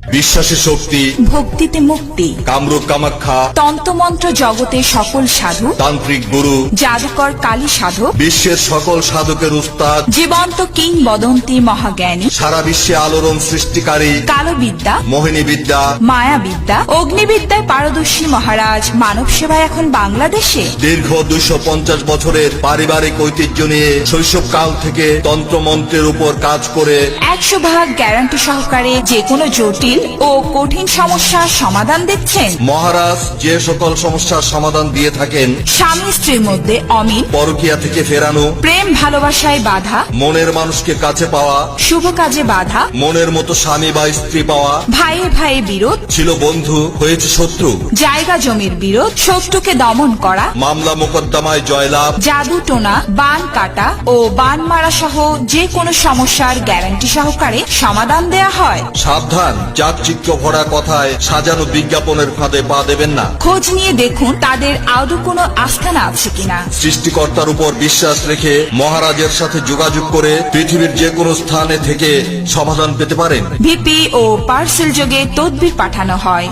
বিশ্বাসের শক্তি ভক্তিতে মুক্তি। কামরূপ কামাখ্যা তন্ত্রমন্ত্র জগতে সকল সাধু তান্ত্রিক গুরু জাদুকর কালী সাধক বিশ্বের সকল সাধকের উস্তাদ জীবন্ত কিংবদন্তি মহাজ্ঞানী সারা বিশ্বে আলোড়ন সৃষ্টিকারী কালবিদ্যা মোহিনী বিদ্যা মায়াবিদ্যা অগ্নিবিদ্যায় পারদর্শী মহারাজ মানব সেবায় এখন বাংলাদেশে। দীর্ঘ দুইশো পঞ্চাশ বছরের পারিবারিক ঐতিহ্য নিয়ে শৈশবকাল থেকে তন্ত্রমন্ত্রের উপর কাজ করে একশো ভাগ গ্যারান্টি সহকারে যে কোনো জটিল ও কঠিন সমস্যার সমাধান দিচ্ছেন মহারাজ যে সকল সমস্যার সমাধান দিয়ে থাকেন স্বামী স্ত্রীর মধ্যে অমিল পরকিয়া থেকে ফেরানো প্রেম ভালোবাসায় বাধা মনের মানুষকে কাছে পাওয়া শুভ কাজে বাধা মনের মতো স্বামী বা স্ত্রী পাওয়া ভাইয়ে ভাইয়ে বিরোধ ছিল বন্ধু হয়েছে শত্রু। জায়গা জমির বিরোধ শত্রুকে দমন করা মামলা মোকদ্দমায় জয়লাভ জাদু টোনা বান কাটা ও বান মারা সহ যে কোনো সমস্যার গ্যারান্টি সহকারে সমাধান দেয়া হয়। সাবধান চাকচিক্য ভরা কথায় সাজানো বিজ্ঞাপনের ফাঁদে পা দেবেন না। খোঁজ নিয়ে দেখুন তাদের আদৌ কোনো আস্থানা আছে কিনা। সৃষ্টিকর্তার উপর বিশ্বাস রেখে মহারাজের সাথে যোগাযোগ করে পৃথিবীর যে কোনো স্থানে থেকে সমাধান পেতে পারেন। ভিপি ও পার্সেল যোগে তদবির পাঠানো হয়।